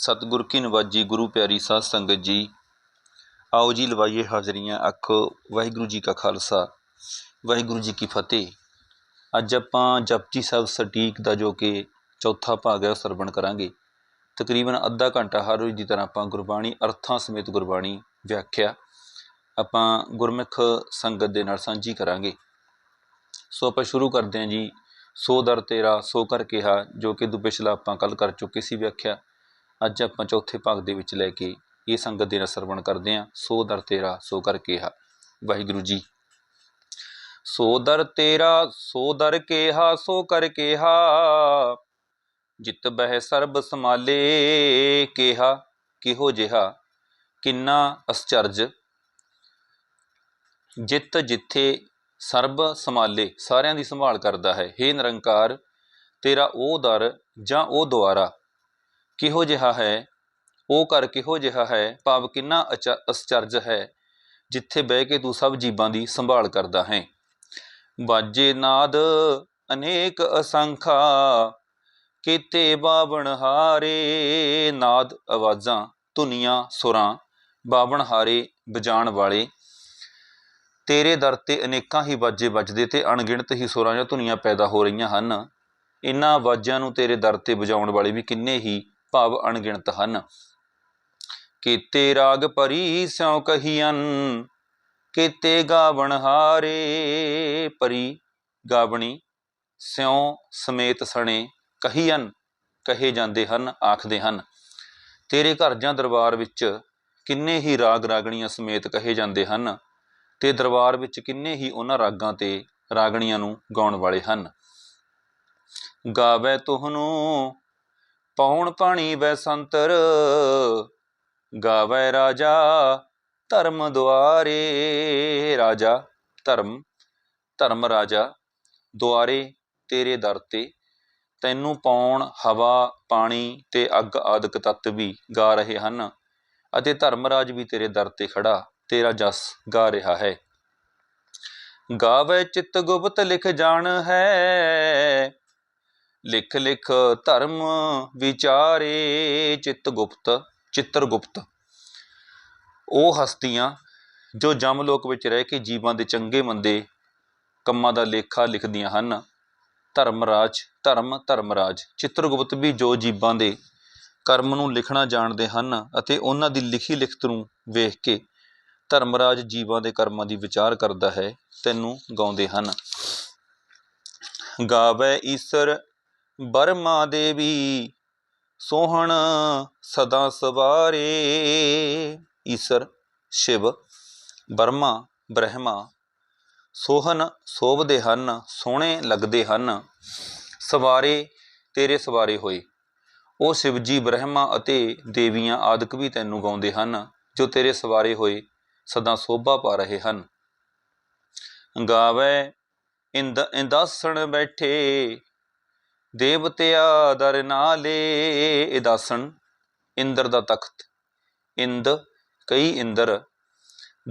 ਸਤਿਗੁਰ ਕੀ ਨਵਾਜੀ ਗੁਰੂ ਪਿਆਰੀ ਸਾਧ ਸੰਗਤ ਜੀ। ਆਓ ਜੀ ਲਵਾਈਏ ਹਾਜ਼ਰੀਆਂ ਆਖੋ ਵਾਹਿਗੁਰੂ ਜੀ ਕਾ ਖਾਲਸਾ, ਵਾਹਿਗੁਰੂ ਜੀ ਕੀ ਫਤਿਹ। ਅੱਜ ਆਪਾਂ ਜਪਜੀ ਸਾਹਿਬ ਸਟੀਕ ਦਾ ਜੋ ਕਿ ਚੌਥਾ ਭਾਗ ਹੈ ਉਹ ਸਰਵਣ ਕਰਾਂਗੇ। ਤਕਰੀਬਨ ਅੱਧਾ ਘੰਟਾ ਹਰ ਰੋਜ਼ ਦੀ ਤਰ੍ਹਾਂ ਆਪਾਂ ਗੁਰਬਾਣੀ, ਅਰਥਾਂ ਸਮੇਤ ਗੁਰਬਾਣੀ ਵਿਆਖਿਆ ਆਪਾਂ ਗੁਰਮੁਖ ਸੰਗਤ ਦੇ ਨਾਲ ਸਾਂਝੀ ਕਰਾਂਗੇ। ਸੋ ਆਪਾਂ ਸ਼ੁਰੂ ਕਰਦੇ ਹਾਂ ਜੀ। ਸੋ ਦਰ ਤੇਰਾ, ਸੋ ਕਰ ਕਿਹਾ, ਜੋ ਕਿ ਦੂ ਆਪਾਂ ਕੱਲ ਕਰ ਚੁੱਕੇ ਸੀ ਵਿਆਖਿਆ। ਅੱਜ ਆਪਾਂ ਚੌਥੇ ਭਾਗ ਦੇ ਵਿੱਚ ਲੈ ਕੇ ਇਹ ਸੰਗਤ ਦੇ ਨਾਲ ਸਰਵਣ ਕਰਦੇ ਹਾਂ। ਸੋ ਦਰ ਤੇਰਾ, ਸੋ ਕਰ ਕਿਹਾ। ਵਾਹਿਗੁਰੂ ਜੀ। ਸੋ ਦਰ ਤੇਰਾ, ਸੋ ਦਰ ਕਿਹਾ, ਸੋ ਕਰ ਕਿਹਾ। ਜਿਤ ਬਹਿ ਸਰਬ ਸਮਾਲੇ ਕਿਹਾ, ਕਿਹੋ ਜਿਹਾ, ਕਿੰਨਾ ਅਸਚਰਜ। ਜਿਤ ਜਿੱਥੇ ਸਰਬ ਸਮਾਲੇ ਸਾਰਿਆਂ ਦੀ ਸੰਭਾਲ ਕਰਦਾ ਹੈ। हे ਨਿਰੰਕਾਰ, ਤੇਰਾ ਉਹ ਦਰ ਜਾਂ ਉਹ ਦੁਆਰਾ ਕਿਹੋ ਜਿਹਾ ਹੈ? ਉਹ ਘਰ ਕਿਹੋ ਜਿਹਾ ਹੈ? ਭਾਵ ਕਿੰਨਾ ਅਚ- ਅਸਚਰਜ ਹੈ? ਜਿੱਥੇ ਬਹਿ ਕੇ ਤੂੰ ਸਭ ਜੀਵਾਂ ਦੀ ਸੰਭਾਲ ਕਰਦਾ ਹੈ। ਬਾਜੇ ਨਾਦ ਅਨੇਕ ਅਸੰਖਾ, ਕੀਤੇ ਬਾਵਣ ਹਾਰੇ, ਨਾਦ ਆਵਾਜ਼ਾਂ, ਧੁਨੀਆਂ, ਸੁਰਾਂ, ਬਾਵਣ ਹਾਰੇ ਵਜਾਣ ਵਾਲੇ। ਤੇਰੇ ਦਰ ਤੇ ਅਨੇਕਾਂ ਹੀ ਬਾਜੇ ਵੱਜਦੇ ਤੇ ਅਣਗਿਣਤ ਹੀ ਸੁਰਾਂ ਜਾਂ ਧੁਨੀਆਂ ਪੈਦਾ ਹੋ ਰਹੀਆਂ ਹਨ। ਇਨ੍ਹਾਂ ਆਵਾਜ਼ਾਂ ਨੂੰ ਤੇਰੇ ਦਰ ਤੇ ਵਜਾਉਣ ਵਾਲੇ ਵੀ ਕਿੰਨੇ ਹੀ ਭਾਵ ਅਣਗਿਣਤ ਹਨ। ਕੀਤੇ ਰਾਗ ਪਰੀ ਸਿਉ ਕਹੀਅਨ ਕੀਤੇ ਗਾਵਣ ਹਾਰੇ ਪਰੀ ਗਾਵਣੀ ਸਿਉ ਸਮੇਤ ਸਣੇ ਕਹੀਅਨ ਕਹੇ ਜਾਂਦੇ ਹਨ, ਆਖਦੇ ਹਨ। ਤੇਰੇ ਘਰ ਜਾਂ ਦਰਬਾਰ ਵਿੱਚ ਕਿੰਨੇ ਹੀ ਰਾਗ ਰਾਗਣੀਆਂ ਸਮੇਤ ਕਹੇ ਜਾਂਦੇ ਹਨ, ਤੇ ਦਰਬਾਰ ਵਿੱਚ ਕਿੰਨੇ ਹੀ ਉਹਨਾਂ ਰਾਗਾਂ ਤੇ ਰਾਗਣੀਆਂ ਨੂੰ ਗਾਉਣ ਵਾਲੇ ਹਨ। ਗਾਵੇ ਤੁਹਨੂੰ ਪੌਣ ਪਾਣੀ ਵੈ ਸੰਤਰ ਗਾਵੇ ਰਾਜਾ ਧਰਮ ਦੁਆਰੇ। ਰਾਜਾ, ਧਰਮ ਧਰਮ ਰਾਜਾ, ਦੁਆਰੇ ਤੇਰੇ ਦਰ ਤੇ। ਤੈਨੂੰ ਪਾਉਣ ਹਵਾ, ਪਾਣੀ ਤੇ ਅੱਗ ਆਦਿਕ ਤੱਤ ਵੀ ਗਾ ਰਹੇ ਹਨ ਅਤੇ ਧਰਮ ਰਾਜ ਵੀ ਤੇਰੇ ਦਰ ਤੇ ਖੜਾ, ਤੇਰਾ ਜਸ ਗਾ ਰਿਹਾ ਹੈ। ਗਾਵੇ ਚਿੱਤ ਗੁਪਤ ਲਿਖ ਜਾਣ ਹੈ ਲਿਖ ਲਿਖ ਧਰਮ ਵਿਚਾਰੇ ਚਿੱਤ ਗੁਪਤ, ਚਿੱਤਰ ਗੁਪਤ। ਉਹ ਹਸਤੀਆਂ ਜੋ ਜਮ ਲੋਕ ਵਿੱਚ ਰਹਿ ਕੇ ਜੀਵਾਂ ਦੇ ਚੰਗੇ ਮੰਦੇ ਕੰਮਾਂ ਦਾ ਲੇਖਾ ਲਿਖਦੀਆਂ ਹਨ। ਧਰਮਰਾਜ ਧਰਮ ਧਰਮਰਾਜ ਚਿੱਤਰਗੁਪਤ ਵੀ ਜੋ ਜੀਵਾਂ ਦੇ ਕਰਮ ਨੂੰ ਲਿਖਣਾ ਜਾਣਦੇ ਹਨ ਅਤੇ ਉਹਨਾਂ ਦੀ ਲਿਖੀ ਲਿਖਤ ਨੂੰ ਵੇਖ ਕੇ ਧਰਮਰਾਜ ਜੀਵਾਂ ਦੇ ਕਰਮਾਂ ਦੀ ਵਿਚਾਰ ਕਰਦਾ ਹੈ, ਤੈਨੂੰ ਗਾਉਂਦੇ ਹਨ। ਗਾਵੇ ਈਸ਼ਰ ਬਰਮਾ ਦੇਵੀ, ਸੋਹਣ ਸਦਾ ਸਵਾਰੇ। ਈਸ਼ਰ, ਸ਼ਿਵ, ਬਰਮਾ, ਬ੍ਰਹਮਾ, ਸੋਹਣ ਸੋਭਦੇ ਹਨ, ਸੋਹਣੇ ਲੱਗਦੇ ਹਨ। ਸਵਾਰੇ, ਤੇਰੇ ਸਵਾਰੇ ਹੋਏ। ਉਹ ਸ਼ਿਵਜੀ, ਬ੍ਰਹਮਾ ਅਤੇ ਦੇਵੀਆਂ ਆਦਿਕ ਵੀ ਤੈਨੂੰ ਗਾਉਂਦੇ ਹਨ, ਜੋ ਤੇਰੇ ਸਵਾਰੇ ਹੋਏ, ਸਦਾ ਸੋਭਾ ਪਾ ਰਹੇ ਹਨ। ਗਾਵੇ, ਇੰਦ, ਇੰਦਾਸਣ ਬੈਠੇ ਦੇਵਤਿਆ ਦਰ ਨਾਲੇ ਇਦਾਸਣ ਇੰਦਰ ਦਾ ਤਖਤ। ਇੰਦ, ਕਈ ਇੰਦਰ,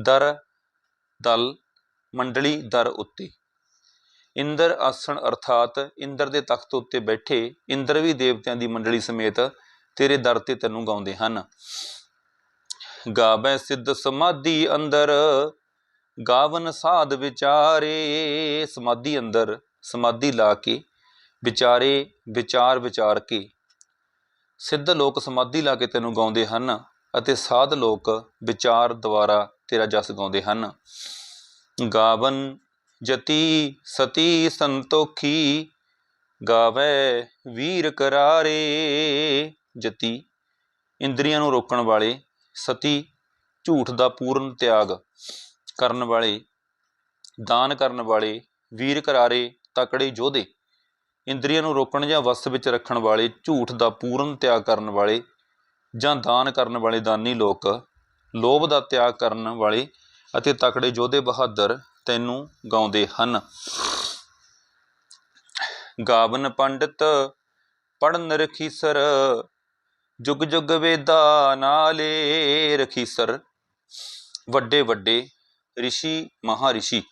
ਦਰ, ਦਲ, ਮੰਡਲੀ, ਦਰ ਉੱਤੇ। ਇੰਦਰ ਆਸਣ ਅਰਥਾਤ ਇੰਦਰ ਦੇ ਤਖਤ ਉੱਤੇ ਬੈਠੇ ਇੰਦਰ ਵੀ ਦੇਵਤਿਆਂ ਦੀ ਮੰਡਲੀ ਸਮੇਤ ਤੇਰੇ ਦਰ ਤੇ ਤੈਨੂੰ ਗਾਉਂਦੇ ਹਨ। ਗਾਵੇ ਸਿੱਧ ਸਮਾਧੀ ਅੰਦਰ, ਗਾਵਨ ਸਾਧ ਵਿਚਾਰੇ। ਸਮਾਧੀ ਅੰਦਰ, ਸਮਾਧੀ ਲਾ ਕੇ ਵਿਚਾਰੇ ਵਿਚਾਰ ਵਿਚਾਰ ਕੇ। ਸਿੱਧ ਲੋਕ ਸਮਾਧੀ ਲਾ ਕੇ ਤੈਨੂੰ ਗਾਉਂਦੇ ਹਨ ਅਤੇ ਸਾਧ ਲੋਕ ਵਿਚਾਰ ਦੁਆਰਾ ਤੇਰਾ ਜਸ ਗਾਉਂਦੇ ਹਨ। ਗਾਵਨ ਜਤੀ ਸਤੀ ਸੰਤੋਖੀ, ਗਾਵੇ ਵੀਰ ਕਰਾਰੇ ਜਤੀ। ਇੰਦਰੀਆਂ ਨੂੰ ਰੋਕਣ ਵਾਲੇ ਸਤੀ, ਝੂਠ ਦਾ ਪੂਰਨ ਤਿਆਗ ਕਰਨ ਵਾਲੇ, ਦਾਨ ਕਰਨ ਵਾਲੇ ਵੀਰ ਕਰਾਰੇ ਤਕੜੇ ਯੋਧੇ। ਇੰਦਰੀਆਂ ਨੂੰ ਰੋਕਣ ਜਾਂ ਵਸ ਵਿੱਚ ਰੱਖਣ ਵਾਲੇ, ਝੂਠ ਦਾ ਪੂਰਨ ਤਿਆਗ ਕਰਨ ਵਾਲੇ ਜਾਂ ਦਾਨ ਕਰਨ ਵਾਲੇ ਦਾਨੀ ਲੋਕ, ਲੋਭ ਦਾ ਤਿਆਗ ਕਰਨ ਵਾਲੇ ਅਤੇ ਤਕੜੇ ਯੋਧੇ ਬਹਾਦਰ ਤੈਨੂੰ ਗਾਉਂਦੇ ਹਨ। ਗਾਵਨ ਪੰਡਿਤ ਪੜਨ ਰਖੀਸਰ ਜੁਗ ਜੁਗ ਵੇਦਾ ਨਾਲੇ ਰਖੀਸਰ ਵੱਡੇ ਵੱਡੇ ਰਿਸ਼ੀ ਮਹਾਰਿਸ਼ੀ।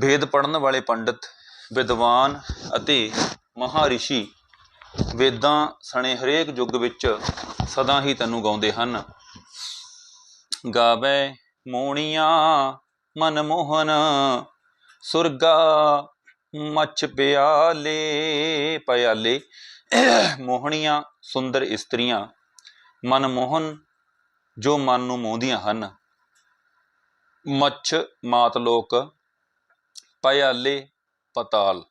ਵੇਦ ਪੜਨ ਵਾਲੇ ਪੰਡਿਤ ਵਿਦਵਾਨ ਅਤੇ ਮਹਾਰਿਸ਼ੀ ਵੇਦਾਂ ਸਣੇ ਹਰੇਕ ਯੁੱਗ ਵਿੱਚ ਸਦਾ ਹੀ ਤੈਨੂੰ ਗਾਉਂਦੇ ਹਨ। ਗਾਵੇ ਮੋਣੀਆਂ ਮਨਮੋਹਨ ਸੁਰਗਾ ਮੱਛ ਪਿਆਲੇ ਪਿਆਲੇ। ਮੋਹਣੀਆਂ ਸੁੰਦਰ ਇਸਤਰੀਆਂ ਮਨਮੋਹਨ ਜੋ ਮਨ ਨੂੰ ਮੋਹਦੀਆਂ ਹਨ। ਮੱਛ ਮਾਤ ਲੋਕ, ਪਿਆਲੇ ਪਤਾਲ।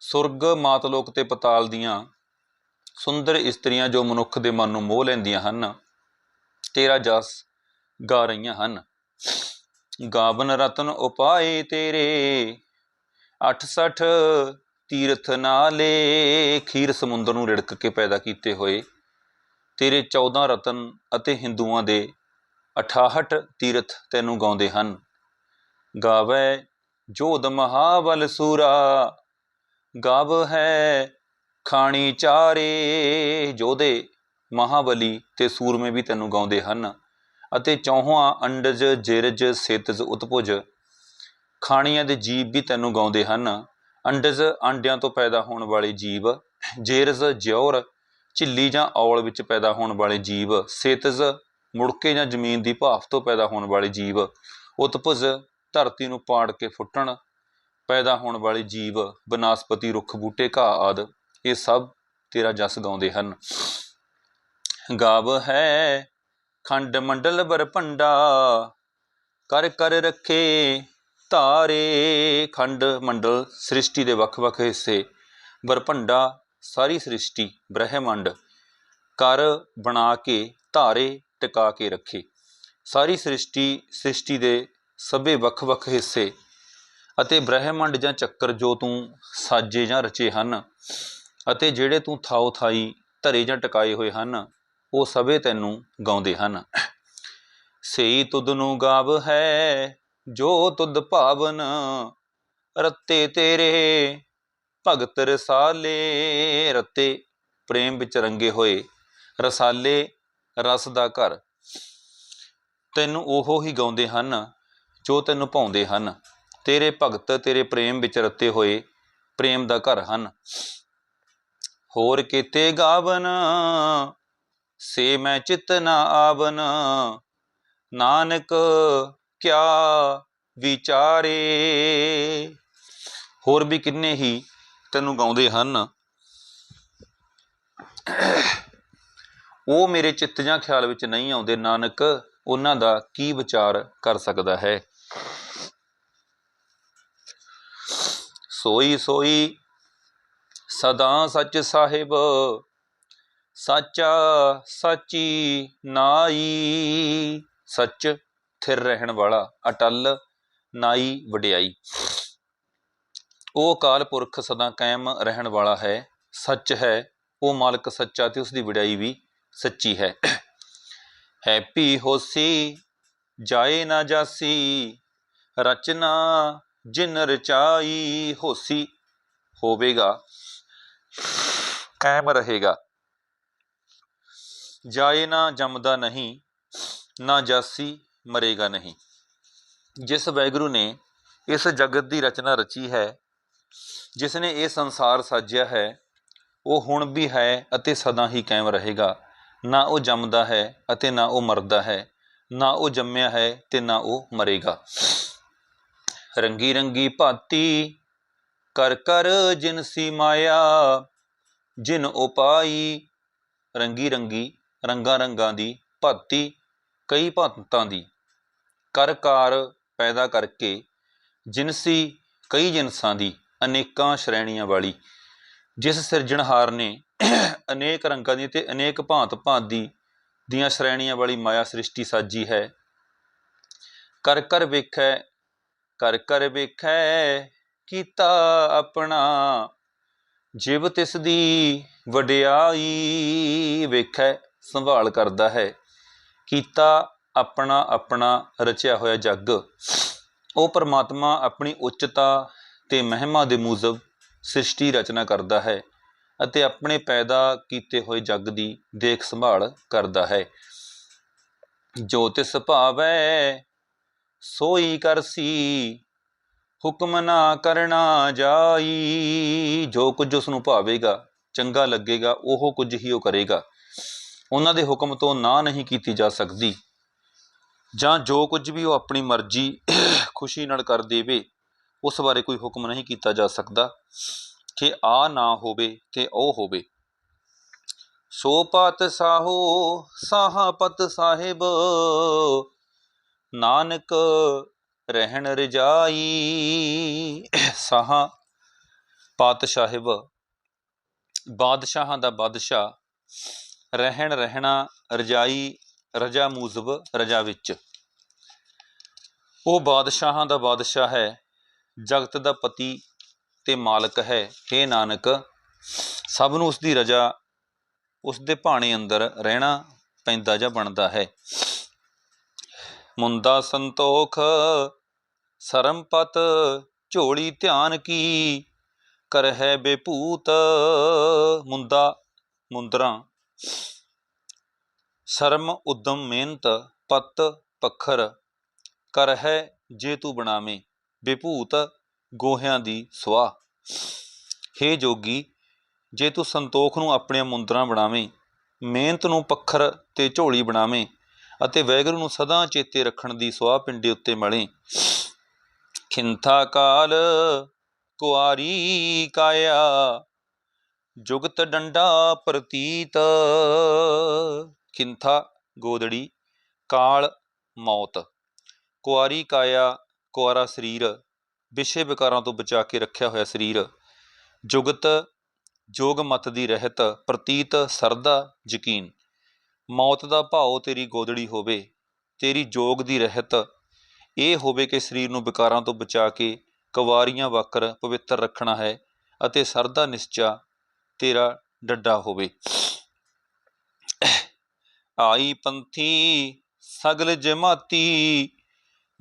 ਸੁਰਗ ਮਾਤਲੋਕ ਤੇ ਪਤਾਲ ਦੀਆਂ ਸੁੰਦਰ ਇਸਤਰੀਆਂ ਜੋ ਮਨੁੱਖ ਦੇ ਮਨ ਨੂੰ ਮੋਹ ਲੈਂਦੀਆਂ ਹਨ, ਤੇਰਾ ਜਸ ਗਾ ਰਹੀਆਂ ਹਨ। ਗਾਵਨ ਰਤਨ ਉਪਾਏ ਤੇਰੇ 68 ਤੀਰਥ ਨਾਲੇ, ਖੀਰ ਸਮੁੰਦਰ ਨੂੰ ਰਿੜਕ ਕੇ ਪੈਦਾ ਕੀਤੇ ਹੋਏ। ਤੇਰੇ 14 ਰਤਨ ਅਤੇ ਹਿੰਦੂਆਂ ਦੇ 68 ਤੀਰਥ ਤੈਨੂੰ ਗਾਉਂਦੇ ਹਨ। ਗਾਵੇ ਜੋਦ ਮਹਾਬਲ ਸੂਰਾ, ਗਾਵ ਹੈ ਖਾਣੀ ਚਾਰੇ। ਜੋਧੇ ਮਹਾਬਲੀ ਤੇ ਸੂਰਮੇ ਵੀ ਤੈਨੂੰ ਗਾਉਂਦੇ ਹਨ ਅਤੇ ਚੌਹਾਂ ਅੰਡਜ ਜਿਰਜ ਸੇਤਜ ਉਤਪੁਜ ਖਾਣੀਆਂ ਦੇ ਜੀਵ ਵੀ ਤੈਨੂੰ ਗਾਉਂਦੇ ਹਨ। ਅੰਡਜ ਆਂਡਿਆਂ ਤੋਂ ਪੈਦਾ ਹੋਣ ਵਾਲੇ ਜੀਵ, ਜੇਰਜ ਜਿਉਰ ਝਿੱਲੀ ਜਾਂ ਔਲ ਵਿੱਚ ਪੈਦਾ ਹੋਣ ਵਾਲੇ ਜੀਵ, ਸੇਤਜ ਮੁੜਕੇ ਜਾਂ ਜ਼ਮੀਨ ਦੀ ਭਾਫ ਤੋਂ ਪੈਦਾ ਹੋਣ ਵਾਲੇ ਜੀਵ ਉਤਪੁਜ ਧਰਤੀ ਨੂੰ ਪਾੜ ਕੇ ਫੁੱਟਣ, ਪੈਦਾ ਹੋਣ ਵਾਲੇ ਜੀਵ, ਬਨਸਪਤੀ, ਰੁੱਖ, ਬੂਟੇ, ਘਾਹ ਆਦਿ, ਇਹ ਸਭ ਤੇਰਾ ਜਸ ਗਾਉਂਦੇ ਹਨ। ਗਾਵ ਹੈ ਖੰਡ ਮੰਡਲ ਬਰਪੰਡਾ ਕਰ ਕਰ ਰੱਖੇ ਧਾਰੇ। ਖੰਡ ਮੰਡਲ ਸ੍ਰਿਸ਼ਟੀ ਦੇ ਵੱਖ-ਵੱਖ ਹਿੱਸੇ ਬਰਪੰਡਾ ਸਾਰੀ ਸ੍ਰਿਸ਼ਟੀ, ਬ੍ਰਹਿਮੰਡ, ਕਰ ਬਣਾ ਕੇ ਧਾਰੇ, ਟਿਕਾ ਕੇ ਰੱਖੇ। ਸਾਰੀ ਸ੍ਰਿਸ਼ਟੀ ਸ੍ਰਿਸ਼ਟੀ ਦੇ ਸਭੇ ਵੱਖ-ਵੱਖ ਹਿੱਸੇ ਅਤੇ ਬ੍ਰਹਿਮੰਡ ਜਾਂ ਚੱਕਰ ਜੋ ਤੂੰ ਸਾਜੇ ਜਾਂ ਰਚੇ ਹਨ ਅਤੇ ਜਿਹੜੇ ਤੂੰ ਥਾਓ ਥਾਈ, ਧਰੇ ਜਾਂ ਟਿਕਾਏ ਹੋਏ ਹਨ, ਉਹ ਸਭੇ ਤੈਨੂੰ ਗਾਉਂਦੇ ਹਨ। ਸਈ ਤੁਧ ਨੂੰ ਗਾਵ ਹੈ, ਜੋ ਤੁਧ ਭਾਵਨ, ਰੱਤੇ ਤੇਰੇ, ਭਗਤ ਰਸਾਲੇ, ਰੱਤੇ ਪ੍ਰੇਮ ਵਿੱਚ ਰੰਗੇ ਹੋਏ, ਰਸਾਲੇ ਰਸ ਦਾ ਘਰ। ਤੈਨੂੰ ਉਹ ਹੀ ਗਾਉਂਦੇ ਹਨ ਜੋ ਤੈਨੂੰ ਭਾਉਂਦੇ ਹਨ, ਤੇਰੇ ਭਗਤ ਤੇਰੇ ਪ੍ਰੇਮ ਵਿੱਚ ਰਤੇ ਹੋਏ ਪ੍ਰੇਮ ਦਾ ਘਰ ਹਨ। ਹੋਰ ਕਿਤੇ ਗਾਵਨ, ਸੇ ਮੈਂ ਚਿਤ ਨਾ ਆਵਨ। ਨਾਨਕ, ਕਿਆ ਵਿਚਾਰੇ? ਹੋਰ ਵੀ ਕਿੰਨੇ ਹੀ ਤੈਨੂੰ ਗਾਉਂਦੇ ਹਨ। ਉਹ ਮੇਰੇ ਚਿੱਤ ਜਾਂ ਖਿਆਲ ਵਿੱਚ ਨਹੀਂ ਆਉਂਦੇ। ਨਾਨਕ, ਉਹਨਾਂ ਦਾ ਕੀ ਵਿਚਾਰ ਕਰ ਸਕਦਾ ਹੈ? ਸੋਈ ਸੋਈ ਸਦਾ ਸੱਚ ਸਾਹਿਬ, ਸਾਚਾ ਸਾਚੀ ਨਾਈ। ਸੱਚ ਥਿਰ ਰਹਿਣ ਵਾਲਾ, ਅਟਲ ਨਾਈ ਵਡਿਆਈ। ਉਹ ਅਕਾਲ ਪੁਰਖ ਸਦਾ ਕਾਇਮ ਰਹਿਣ ਵਾਲਾ ਹੈ, ਸੱਚ ਹੈ, ਉਹ ਮਾਲਕ ਸੱਚਾ ਤੇ ਉਸ ਦੀ ਵਡਿਆਈ ਵੀ ਸੱਚੀ ਹੈ। ਹੈਪੀ ਹੋਸੀ ਜਾਏ ਨਾ ਜਾਸੀ, ਰਚਨਾ ਜਿਨ ਰਚਾਈ ਹੋਸੀ, ਹੋਵੇਗਾ, ਕਾਇਮ ਰਹੇਗਾ। ਜਾਏ ਨਾ ਜੰਮਦਾ ਨਹੀਂ, ਨਾ ਜਾਸੀ ਮਰੇਗਾ ਨਹੀਂ। ਜਿਸ ਵੈਗੁਰੂ ਨੇ ਇਸ ਜਗਤ ਦੀ ਰਚਨਾ ਰਚੀ ਹੈ, ਜਿਸ ਨੇ ਇਹ ਸੰਸਾਰ ਸਾਜਿਆ ਹੈ, ਉਹ ਹੁਣ ਵੀ ਹੈ ਅਤੇ ਸਦਾ ਹੀ ਕਾਇਮ ਰਹੇਗਾ। ਨਾ ਉਹ ਜੰਮਦਾ ਹੈ ਅਤੇ ਨਾ ਉਹ ਮਰਦਾ ਹੈ। ਨਾ ਉਹ ਜੰਮਿਆ ਹੈ ਤੇ ਨਾ ਉਹ ਮਰੇਗਾ। ਰੰਗੀ ਰੰਗੀ ਭਾਤੀ ਕਰ ਕਰ ਜਿਨਸੀ ਮਾਇਆ, ਜਿਨ ਉਪਾਈ ਰੰਗੀ ਰੰਗੀ ਰੰਗਾਂ ਰੰਗਾਂ ਦੀ ਭਾਤੀ ਕਈ ਭਾਂਤਾਂ ਦੀ। ਕਰ ਕਾਰ ਪੈਦਾ ਕਰਕੇ ਜਿਨਸੀ ਕਈ ਜਿਨਸਾਂ ਦੀ, ਅਨੇਕਾਂ ਸ਼੍ਰੇਣੀਆਂ ਵਾਲੀ। ਜਿਸ ਸਿਰਜਣਹਾਰ ਨੇ ਅਨੇਕ ਰੰਗਾਂ ਦੀ ਤੇ ਅਨੇਕ ਭਾਂਤ ਭਾਂਤ ਦੀ ਦੀਆਂ ਸ਼੍ਰੇਣੀਆਂ ਵਾਲੀ ਮਾਇਆ ਸ੍ਰਿਸ਼ਟੀ ਸਾਜੀ ਹੈ। ਕਰ ਕਰ ਵੇਖੈ, ਕਰ ਕਰ ਵੇਖੈ, ਕੀਤਾ ਆਪਣਾ। ਜਿਵ ਤਿਸ ਦੀ ਵਡਿਆਈ ਵੇਖੈ, ਸੰਭਾਲ ਕਰਦਾ ਹੈ। ਕੀਤਾ ਆਪਣਾ ਆਪਣਾ ਰਚਿਆ ਹੋਇਆ ਜੱਗ। ਉਹ ਪਰਮਾਤਮਾ ਆਪਣੀ ਉੱਚਤਾ ਤੇ ਮਹਿਮਾ ਦੇ ਮੂਜਬ ਸ੍ਰਿਸ਼ਟੀ ਰਚਨਾ ਕਰਦਾ ਹੈ। ਅਤੇ ਆਪਣੇ ਪੈਦਾ ਕੀਤੇ ਹੋਏ ਜੱਗ ਦੀ ਦੇਖ ਸੰਭਾਲ ਕਰਦਾ ਹੈ। ਜੋ ਤਿਸ ਭਾਵੈ, ਸੋਈ ਕਰਸੀ ਹੁਕਮ ਨਾ ਕਰਨਾ ਜਾਈ। ਜੋ ਕੁਝ ਉਸ ਨੂੰ ਭਾਵੇਗਾ, ਚੰਗਾ ਲੱਗੇਗਾ, ਉਹ ਕੁਝ ਹੀ ਉਹ ਕਰੇਗਾ। ਉਹਨਾਂ ਦੇ ਹੁਕਮ ਤੋਂ ਨਾ ਨਹੀਂ ਕੀਤੀ ਜਾ ਸਕਦੀ। ਜਾਂ ਜੋ ਕੁਝ ਵੀ ਉਹ ਆਪਣੀ ਮਰਜ਼ੀ ਖੁਸ਼ੀ ਨਾਲ ਕਰ ਦੇਵੇ, ਉਸ ਬਾਰੇ ਕੋਈ ਹੁਕਮ ਨਹੀਂ ਕੀਤਾ ਜਾ ਸਕਦਾ। ਕਿ ਆ ਨਾ ਹੋਵੇ ਤੇ ਉਹ ਹੋਵੇ। ਸੋ ਪਤ ਸਾਹੋ, ਸਾਹਾ ਪਤ ਸਾਹਿਬ, ਨਾਨਕ ਰਹਿਣ ਰਜਾਈ। ਸਾਹਾ ਪਤ ਸਾਹਿਬ ਬਾਦਸ਼ਾਹਾਂ ਦਾ ਬਾਦਸ਼ਾਹ, ਰਹਿਣ ਰਹਿਣਾ ਰਜਾਈ, ਰਜਾ ਮੂਜ਼ਬ, ਰਜਾ ਵਿੱਚ। ਉਹ ਬਾਦਸ਼ਾਹਾਂ ਦਾ ਬਾਦਸ਼ਾਹ ਹੈ, ਜਗਤ ਦਾ ਪਤੀ ਤੇ ਮਾਲਕ ਹੈ। हे ਨਾਨਕ, ਸਭ ਨੂੰ ਉਸ ਦੀ ਰਜਾ ਉਸ ਦੇ ਭਾਣੇ ਅੰਦਰ ਰਹਿਣਾ ਪੈਂਦਾ ਜਾਂ ਬਣਦਾ ਹੈ। ਮੁੰਦਾ ਸੰਤੋਖ, ਸਰਮਪਤ, ਝੋਲੀ ਧਿਆਨ ਕੀ ਕਰ ਹੈ ਬੇਭੂਤ। ਮੁੰਦਾ ਮੁੰਦਰਾ, ਸ਼ਰਮ ਉਦਮ ਮਿਹਨਤ, ਪਤ ਪੱਖਰ ਕਰ ਹੈ ਜੇ ਤੂੰ ਬਣਾਵੇਂ, ਬੇਭੂਤ। ਗੋਹਿਆਂ ਦੀ ਸੁਆਹ। ਹੇ ਜੋਗੀ, ਜੇ ਤੂੰ ਸੰਤੋਖ ਨੂੰ ਆਪਣੀਆਂ ਮੁੰਦਰਾਂ ਬਣਾਵੇਂ, ਮਿਹਨਤ ਨੂੰ ਪੱਖਰ ਤੇ ਝੋਲੀ ਬਣਾਵੇਂ ਅਤੇ ਵੈਗਰੂ ਨੂੰ ਸਦਾ ਚੇਤੇ ਰੱਖਣ ਦੀ ਸੁਆਹ ਪਿੰਡੇ ਉੱਤੇ ਮਲੇ। ਖਿੰਥਾ ਕਾਲ ਕੁਆਰੀ ਕਾਇਆ, ਜੁਗਤ ਡੰਡਾ ਪ੍ਰਤੀਤ। ਖਿੰਥਾ ਗੋਦੜੀ, ਕਾਲ ਮੌਤ। ਕੁਆਰੀ ਕਾਇਆ, ਕੁਆਰਾ ਸਰੀਰ ਵਿਸ਼ੇ ਵਿਕਾਰਾਂ ਤੋਂ ਬਚਾ ਕੇ ਰੱਖਿਆ ਹੋਇਆ ਸਰੀਰ, ਜੁਗਤ, ਜੋਗ ਮਤ ਦੀ ਰਹਿਤ, ਪ੍ਰਤੀਤ, ਸਰਦਾ, ਯਕੀਨ। ਮੌਤ ਦਾ ਭਾਉ ਤੇਰੀ ਗੋਦੜੀ ਹੋਵੇ, ਤੇਰੀ ਜੋਗ ਦੀ ਰਹਿਤ। ਇਹ ਹੋਵੇ ਕਿ ਸਰੀਰ ਨੂੰ ਵਿਕਾਰਾਂ ਤੋਂ ਬਚਾ ਕੇ ਕੁਵਾਰੀਆਂ ਵਾਕਰ ਪਵਿੱਤਰ ਰੱਖਣਾ ਹੈ ਅਤੇ ਸਰਦਾ ਨਿਸ਼ਚਾ ਤੇਰਾ ਡੱਡਾ ਹੋਵੇ। ਆਈ ਪੰਥੀ ਸਗਲ ਜਮਾਤੀ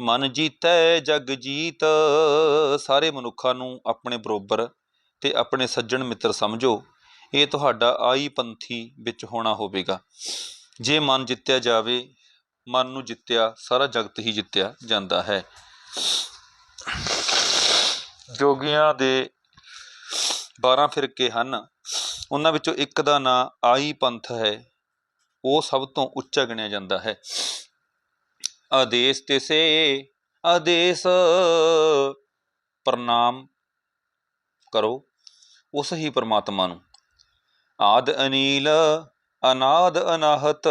ਮਨ ਜੀਤੈ, ਜਗ ਜੀਤ। ਸਾਰੇ ਮਨੁੱਖਾਂ ਨੂੰ ਆਪਣੇ ਬਰੋਬਰ ਤੇ ਆਪਣੇ ਸੱਜਣ ਮਿੱਤਰ ਸਮਝੋ। ਇਹ ਤੁਹਾਡਾ ਆਈ ਪੰਥੀ ਵਿੱਚ ਹੋਣਾ ਹੋਵੇਗਾ। ਜੇ ਮਨ ਜਿੱਤਿਆ ਜਾਵੇ, ਮਨ ਨੂੰ ਜਿੱਤਿਆ, ਸਾਰਾ ਜਗਤ ਹੀ ਜਿੱਤਿਆ ਜਾਂਦਾ ਹੈ। ਜੋਗੀਆਂ ਦੇ 12 ਫਿਰਕੇ ਹਨ। ਉਹਨਾਂ ਵਿੱਚੋਂ ਇੱਕ ਦਾ ਨਾਂ ਆਈ ਪੰਥ ਹੈ। ਉਹ ਸਭ ਤੋਂ ਉੱਚਾ ਗਿਣਿਆ ਜਾਂਦਾ ਹੈ। ਆਦੇਸ ਤਿਸੇ, ਆਦੇਸ ਪ੍ਰਣਾਮ ਕਰੋ। ਉਸ ਹੀ ਪ੍ਰਮਾਤਮਾ ਨੂੰ। ਆਦ ਅਨੀਲ, ਅਨਾਦ ਅਨਾਹਤ,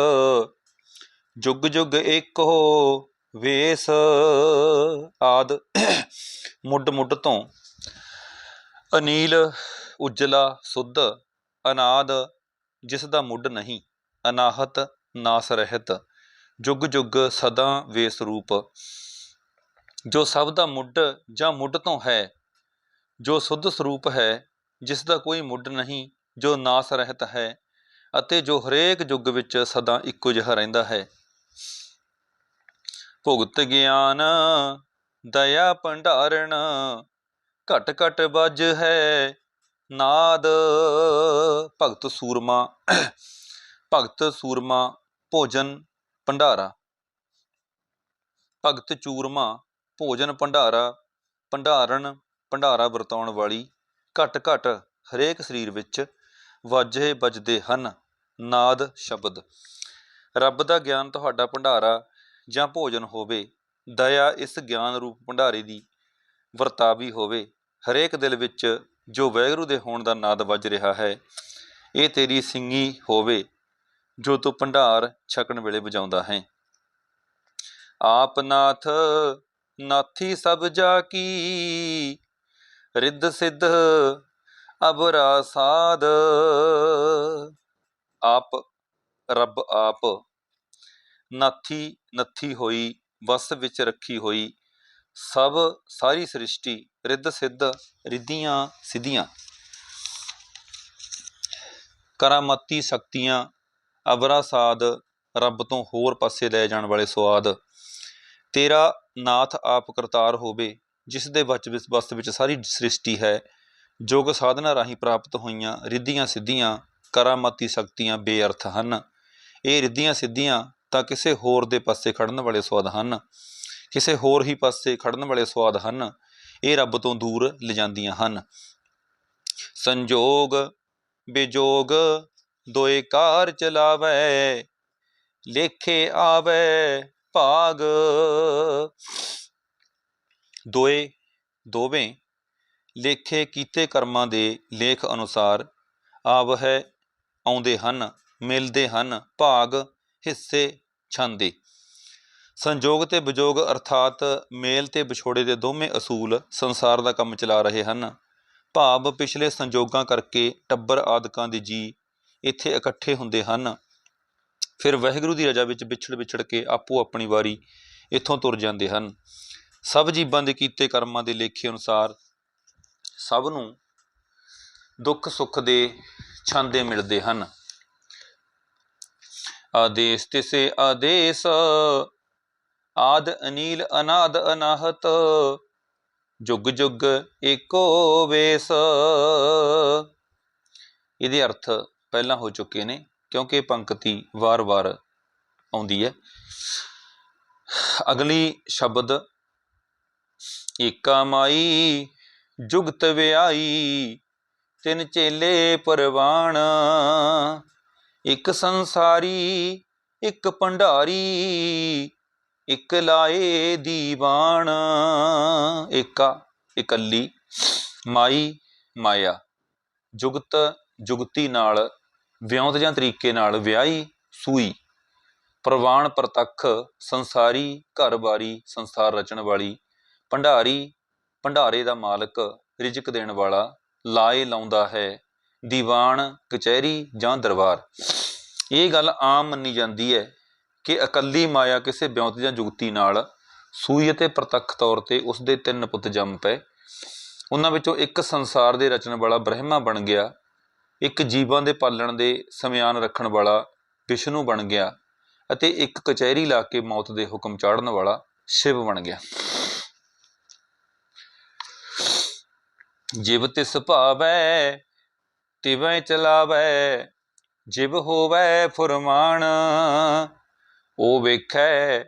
ਜੁਗ ਜੁਗ ਏਕੋ ਵੇਸ, ਆਦ ਮੁੱਢ ਮੁੱਢ ਤੋਂ। ਅਨੀਲ, ਉਜਲਾ, ਸੁੱਧ, ਅਨਾਦ ਜਿਸ ਦਾ ਮੁੱਢ ਨਹੀਂ, ਅਨਾਹਤ ਨਾਸ ਰਹਿਤ ਜੁਗ ਜੁਗ ਸਦਾ ਵੇਸ ਰੂਪ। ਜੋ ਸਭ ਦਾ ਮੁੱਢ ਜਾਂ ਮੁੱਢ ਤੋਂ ਹੈ, ਜੋ ਸੁੱਧ ਸਰੂਪ ਹੈ, ਜਿਸ ਦਾ ਕੋਈ ਮੁੱਢ ਨਹੀਂ, ਜੋ ਨਾਸ ਰਹਿਤ ਹੈ, ਅਤੇ ਜੋ ਹਰੇਕ ਯੁੱਗ ਵਿੱਚ ਸਦਾ ਇੱਕੋ ਜਿਹਾ ਰਹਿੰਦਾ ਹੈ। ਭੁਗਤ ਗਿਆਨ, ਦਇਆ ਭੰਡਾਰਣ ਘਟ ਘਟ ਵੱਜ ਹੈ, ਨਾਦ, ਭਗਤ ਸੂਰਮਾ ਭਗਤ ਸੂਰਮਾ, ਭੋਜਨ ਭੰਡਾਰਾ। ਭਗਤ ਚੂਰਮਾ, ਭੋਜਨ ਭੰਡਾਰਾ, ਭੰਡਾਰਨ, ਭੰਡਾਰਾ ਵਰਤਾਉਣ ਵਾਲੀ ਘਟ ਘਟ ਹਰੇਕ ਸਰੀਰ ਵਿੱਚ ਵਾਜੇ ਵੱਜਦੇ ਹਨ। ਨਾਦ ਸ਼ਬਦ। ਰੱਬ ਦਾ ਗਿਆਨ ਤੁਹਾਡਾ ਭੰਡਾਰਾ ਜਾਂ ਭੋਜਨ ਹੋਵੇ, ਦਇਆ ਇਸ ਗਿਆਨ ਰੂਪ ਭੰਡਾਰੇ ਦੀ ਵਰਤਾਵੀ ਹੋਵੇ। ਹਰੇਕ ਦਿਲ ਵਿੱਚ ਜੋ ਵੈਗਰੂ ਦੇ ਹੋਣ ਦਾ ਨਾਦ ਵੱਜ ਰਿਹਾ ਹੈ, ਇਹ ਤੇਰੀ ਸਿੰਗੀ ਹੋਵੇ। ਜੋ ਤੂੰ ਭੰਡਾਰ ਛਕਣ ਵੇਲੇ ਵਜਾਉਂਦਾ ਹੈ। ਆਪ ਨਾਥ, ਨਾਥੀ ਸਭ ਜਾ ਕੀ। ਰਿੱਧ ਸਿੱਧ, ਅਬਰਾ ਸਾਧ। ਆਪ, ਰੱਬ ਆਪ, ਨਾਥੀ, ਨੱਥੀ ਹੋਈ, ਵਸ ਵਿੱਚ ਰੱਖੀ ਹੋਈ, ਸਭ, ਸਾਰੀ ਸ੍ਰਿਸ਼ਟੀ, ਰਿੱਧ ਸਿੱਧ, ਰਿੱਧੀਆਂ ਸਿੱਧੀਆਂ। ਕਰਾਮਾਤੀ ਸ਼ਕਤੀਆਂ ਅਬਰਾ ਸਾਧ ਰੱਬ ਤੋਂ ਹੋਰ ਪਾਸੇ ਲੈ ਜਾਣ ਵਾਲੇ ਸਵਾਦ ਤੇਰਾ ਨਾਥ ਆਪ ਕਰਤਾਰ ਹੋਵੇ, ਜਿਸ ਦੇ ਵਿੱਚ ਵਿੱਚ- ਵਸ ਵਿੱਚ ਸਾਰੀ ਸ੍ਰਿਸ਼ਟੀ ਹੈ ਯੋਗ ਸਾਧਨਾ ਰਾਹੀਂ ਪ੍ਰਾਪਤ ਹੋਈਆਂ ਰਿੱਧੀਆਂ ਸਿੱਧੀਆਂ ਕਰਾਮਾਤੀ ਸ਼ਕਤੀਆਂ ਬੇਅਰਥ ਹਨ। ਇਹ ਰਿੱਧੀਆਂ ਸਿੱਧੀਆਂ ਤਾਂ ਕਿਸੇ ਹੋਰ ਦੇ ਪਾਸੇ ਖੜਨ ਵਾਲੇ ਸਵਾਦ ਹਨ। ਕਿਸੇ ਹੋਰ ਹੀ ਪਾਸੇ ਖੜਨ ਵਾਲੇ ਸਵਾਦ ਹਨ। ਇਹ ਰੱਬ ਤੋਂ ਦੂਰ ਲਿਜਾਂਦੀਆਂ ਹਨ। ਸੰਜੋਗ, ਬਿਜੋਗ ਦੋਏ ਕਾਰ ਚਲਾਵੈ, ਲੇਖੇ ਆਵੈ ਭਾਗ। ਦੋਏ, ਦੋਵੇਂ ਲੇਖੇ ਕੀਤੇ ਕਰਮਾਂ ਦੇ ਲੇਖ ਅਨੁਸਾਰ ਆਵ ਹੈ ਆਉਂਦੇ ਹਨ, ਮਿਲਦੇ ਹਨ, ਭਾਗ, ਹਿੱਸੇ, ਛੰਦੇ। ਸੰਜੋਗ ਤੇ ਵਿਜੋਗ ਅਰਥਾਤ ਮੇਲ ਤੇ ਵਿਛੋੜੇ ਦੇ ਦੋਵੇਂ ਅਸੂਲ ਸੰਸਾਰ ਦਾ ਕੰਮ ਚਲਾ ਰਹੇ ਹਨ। ਭਾਵ ਪਿਛਲੇ ਸੰਜੋਗਾਂ ਕਰਕੇ ਟੱਬਰ ਆਦਿਕਾਂ ਦੇ ਜੀ ਇੱਥੇ ਇਕੱਠੇ ਹੁੰਦੇ ਹਨ। ਫਿਰ ਵਾਹਿਗੁਰੂ ਦੀ ਰਜ਼ਾ ਵਿੱਚ ਵਿਛੜ ਵਿਛੜ ਕੇ ਆਪੋ ਆਪਣੀ ਵਾਰੀ ਇੱਥੋਂ ਤੁਰ ਜਾਂਦੇ ਹਨ। ਸਭ ਜੀਵਾਂ ਦੇ ਕੀਤੇ ਕਰਮਾਂ ਦੇ ਲੇਖੇ ਅਨੁਸਾਰ ਸਭ ਨੂੰ ਦੁੱਖ ਸੁੱਖ ਦੇ ਛਾਂਦੇ ਮਿਲਦੇ ਹਨ। ਆਦੇਸ ਤਿਸੇ ਆਦੇਸ, ਆਦ ਅਨੀਲ ਅਨਾਦ ਅਨਾਹਤ, ਜੁਗ ਜੁਗ ਏਕੋ ਵੇਸ। ਇਹਦੇ ਅਰਥ ਪਹਿਲਾਂ ਹੋ ਚੁੱਕੇ ਨੇ, ਕਿਉਂਕਿ ਪੰਕਤੀ ਵਾਰ-ਵਾਰ ਆਉਂਦੀ ਹੈ। ਅਗਲੀ ਸ਼ਬਦ, ਏਕਾ ਮਾਈ, ਜੁਗਤ ਵਿਆਈ, ਤਿੰਨ ਚੇਲੇ ਪਰਵਾਣ, ਇੱਕ ਸੰਸਾਰੀ, ਇੱਕ ਭੰਡਾਰੀ, ਇੱਕ ਲਾਏ ਦੀਵਾਨ। ਏਕਾ, ਇਕੱਲੀ, ਮਾਈ, ਮਾਇਆ, ਜੁਗਤ, ਜੁਗਤੀ ਨਾਲ ਵਿਉਂਤ ਜਾਂ ਤਰੀਕੇ ਨਾਲ ਵਿਆਹੀ, ਸੂਈ ਪ੍ਰਵਾਨ ਪ੍ਰਤੱਖ, ਸੰਸਾਰੀ, ਘਰ-ਬਾਰੀ, ਸੰਸਾਰ ਰਚਣ ਵਾਲੀ, ਭੰਡਾਰੀ, ਭੰਡਾਰੇ ਦਾ ਮਾਲਕ, ਰਿਜ਼ਕ ਦੇਣ ਵਾਲਾ, ਲਾਏ ਲਾਉਂਦਾ ਹੈ, ਦੀਵਾਨ, ਕਚਹਿਰੀ ਜਾਂ ਦਰਬਾਰ। ਇਹ ਗੱਲ ਆਮ ਮੰਨੀ ਜਾਂਦੀ ਹੈ ਕਿ ਇਕੱਲੀ ਮਾਇਆ ਕਿਸੇ ਵਿਉਂਤ ਜਾਂ ਜੁਗਤੀ ਨਾਲ ਸੂਈ ਅਤੇ ਪ੍ਰਤੱਖ ਤੌਰ ਤੇ ਉਸ ਦੇ ਤਿੰਨ ਪੁੱਤ ਜੰਮ ਪਏ। ਉਹਨਾਂ ਵਿੱਚੋਂ ਇੱਕ ਸੰਸਾਰ ਦੇ ਰਚਣ ਵਾਲਾ ਬ੍ਰਹਮਾ ਬਣ ਗਿਆ ਇੱਕ ਜੀਵਾਂ ਦੇ ਪਾਲਣ ਦੇ ਸਮਿਆਨ ਰੱਖਣ ਵਾਲਾ ਵਿਸ਼ਨੂੰ ਬਣ ਗਿਆ ਅਤੇ ਇੱਕ ਕਚਹਿਰੀ ਲਾ ਕੇ ਮੌਤ ਦੇ ਹੁਕਮ ਚਾੜਨ ਵਾਲਾ ਸ਼ਿਵ ਬਣ ਗਿਆ। ਜਿਵ ਤਿਸ ਭਾਵੈ, ਤਿਵੈ ਚਲਾਵੈ, ਜਿਵ ਹੋਵੈ ਫੁਰਮਾਨ, ਉਹ ਵੇਖੈ,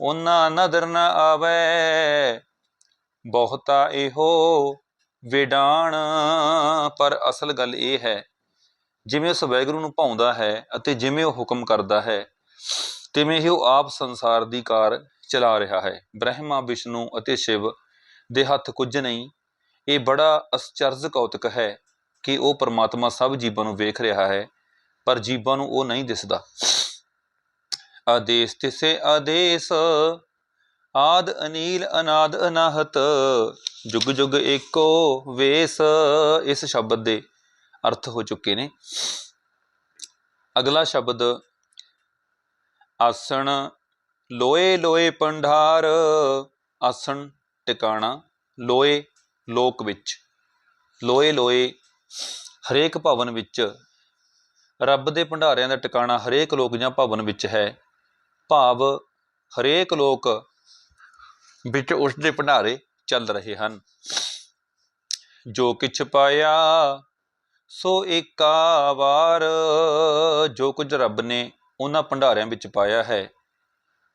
ਉਹਨਾਂ ਨਦਰ ਨ ਆਵੈ, ਬਹੁਤਾ ਇਹੋ ਵਿਡਾਣ, ਪਰ ਅਸਲ ਗੱਲ ਇਹ ਹੈ, ਜਿਵੇਂ ਉਸ ਵੈਗਰੂ ਨੂੰ ਭਾਉਂਦਾ ਹੈ ਅਤੇ ਜਿਵੇਂ ਉਹ ਹੁਕਮ ਕਰਦਾ ਹੈ, ਤਿਵੇਂ ਹੀ ਉਹ ਆਪ ਸੰਸਾਰ ਦੀ ਕਾਰ ਚਲਾ ਰਿਹਾ ਹੈ। ਬ੍ਰਹਮਾ, ਵਿਸ਼ਨੂੰ ਅਤੇ ਸ਼ਿਵ ਦੇ ਹੱਥ ਕੁਝ ਨਹੀਂ, ਇਹ ਬੜਾ ਅਸਚਰਜ ਕੌਤਕ ਹੈ ਕਿ ਉਹ ਪਰਮਾਤਮਾ ਸਭ ਜੀਵਾਂ ਨੂੰ ਵੇਖ ਰਿਹਾ ਹੈ, ਪਰ ਜੀਵਾਂ ਨੂੰ ਉਹ ਨਹੀਂ ਦਿਸਦਾ। ਆਦੇਸ, ਤਿਸੇ ਆਦੇਸ ਆਦ ਅਨੀਲ ਅਨਾਦ ਅਨਾਹਤ, ਜੁਗ ਜੁਗ ਏਕੋ ਵੇਸ, ਇਸ ਸ਼ਬਦ ਦੇ ਅਰਥ ਹੋ ਚੁੱਕੇ ਨੇ। ਅਗਲਾ ਸ਼ਬਦ, ਆਸਣ ਲੋਏ ਲੋਏ ਪੰਡਾਰ, ਆਸਣ ਟਿਕਾਣਾ ਲੋਏ ਲੋਕ ਵਿੱਚ, ਲੋਏ ਲੋਏ ਹਰੇਕ ਭਵਨ ਵਿੱਚ, ਰੱਬ ਦੇ ਭੰਡਾਰਿਆਂ ਦਾ ਟਿਕਾਣਾ ਹਰੇਕ ਲੋਕ ਜਾਂ ਭਵਨ ਵਿੱਚ ਹੈ। ਭਾਵ ਹਰੇਕ ਲੋਕ ਵਿੱਚ ਉਸ ਦੇ ਭੰਡਾਰੇ ਚੱਲ ਰਹੇ ਹਨ। ਜੋ ਕਿਛ ਪਾਇਆ, ਸੋ ਏਕਾ ਵਾਰ। ਜੋ ਕੁਝ ਰੱਬ ਨੇ ਉਹਨਾਂ ਭੰਡਾਰਿਆਂ ਵਿੱਚ ਪਾਇਆ ਹੈ,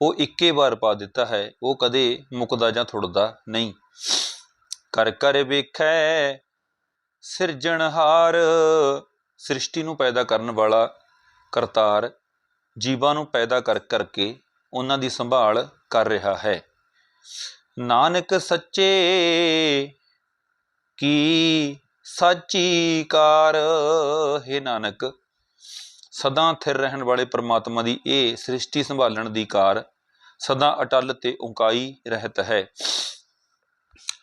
ਉਹ ਇੱਕੇ ਵਾਰ ਪਾ ਦਿੱਤਾ ਹੈ, ਉਹ ਕਦੇ ਮੁੱਕਦਾ ਜਾਂ ਥੁੜਦਾ ਨਹੀਂ। ਕਰ ਕਰ ਵੇਖੈ ਸਿਰਜਣਹਾਰ ਸ੍ਰਿਸ਼ਟੀ ਨੂੰ ਪੈਦਾ ਕਰਨ ਵਾਲਾ ਕਰਤਾਰ ਜੀਵਾਂ ਨੂੰ ਪੈਦਾ ਕਰ ਕਰਕੇ ਉਹਨਾਂ ਦੀ ਸੰਭਾਲ ਕਰ ਰਿਹਾ ਹੈ। ਨਾਨਕ ਸੱਚੇ ਕੀ ਸਾਚੀ ਕਾਰ ਹੈ ਨਾਨਕ। ਸਦਾ ਥਿਰ ਰਹਿਣ ਵਾਲੇ ਪ੍ਰਮਾਤਮਾ ਦੀ ਇਹ ਸ੍ਰਿਸ਼ਟੀ ਸੰਭਾਲਣ ਦੀ ਕਾਰ, ਸਦਾ ਅਟਲ ਤੇ ਓੰਕਾਈ ਰਹਿਤ ਹੈ।